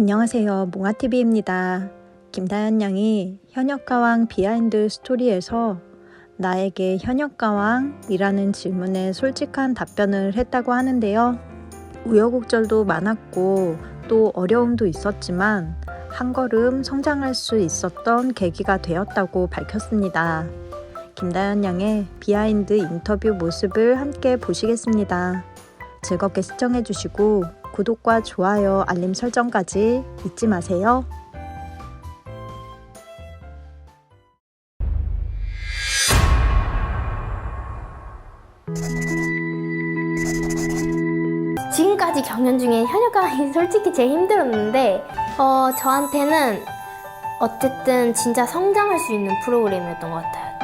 안녕하세요. 몽아TV입니다. 김다현 양이 현역가왕 비하인드 스토리에서 나에게 현역가왕이라는 질문에 솔직한 답변을 했다고 하는데요. 우여곡절도 많았고 또 어려움도 있었지만 한 걸음 성장할 수 있었던 계기가 되었다고 밝혔습니다. 김다현 양의 비하인드 인터뷰 모습을 함께 보시겠습니다. 즐겁게 시청해주시고 구독과 좋아요, 알림 설정까지 잊지 마세요. 지금까지 경연 중에 현역강이 솔직히 제일 힘들었는데 어, 저한테는 어쨌든 진짜 성장할 수 있는 프로그램이었던 것 같아요.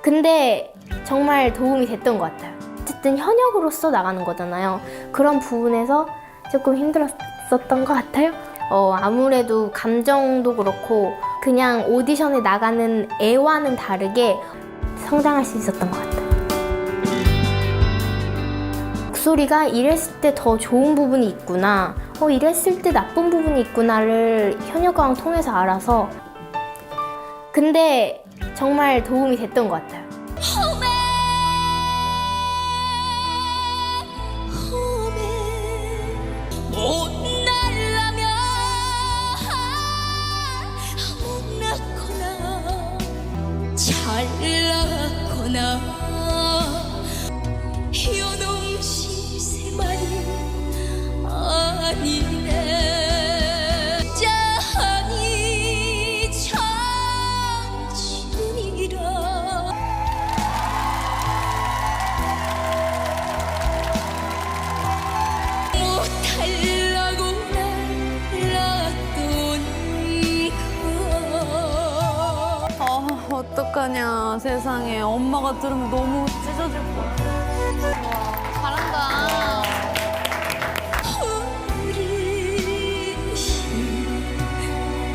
근데 정말 도움이 됐던 것 같아요. 어쨌든 현역으로서 나가는 거잖아요. 그런 부분에서 조금 힘들었었던 것 같아요. 어, 아무래도 감정도 그렇고 그냥 오디션에 나가는 애와는 다르게 성장할 수 있었던 것 같아요. 목소리가 이랬을 때 더 좋은 부분이 있구나, 어, 이랬을 때 나쁜 부분이 있구나를 현역강 통해서 알아서 근데 정말 도움이 됐던 것 같아요. 잘 낳거나 어떡하냐, 세상에. 엄마가 들으면 너무 찢어질 것 같아. 잘한다. 어르신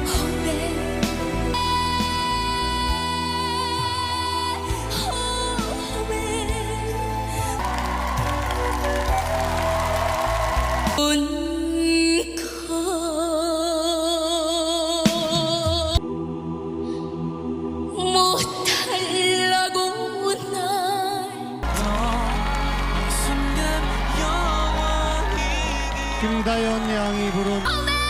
후배 운 김다연 양이 부른 oh,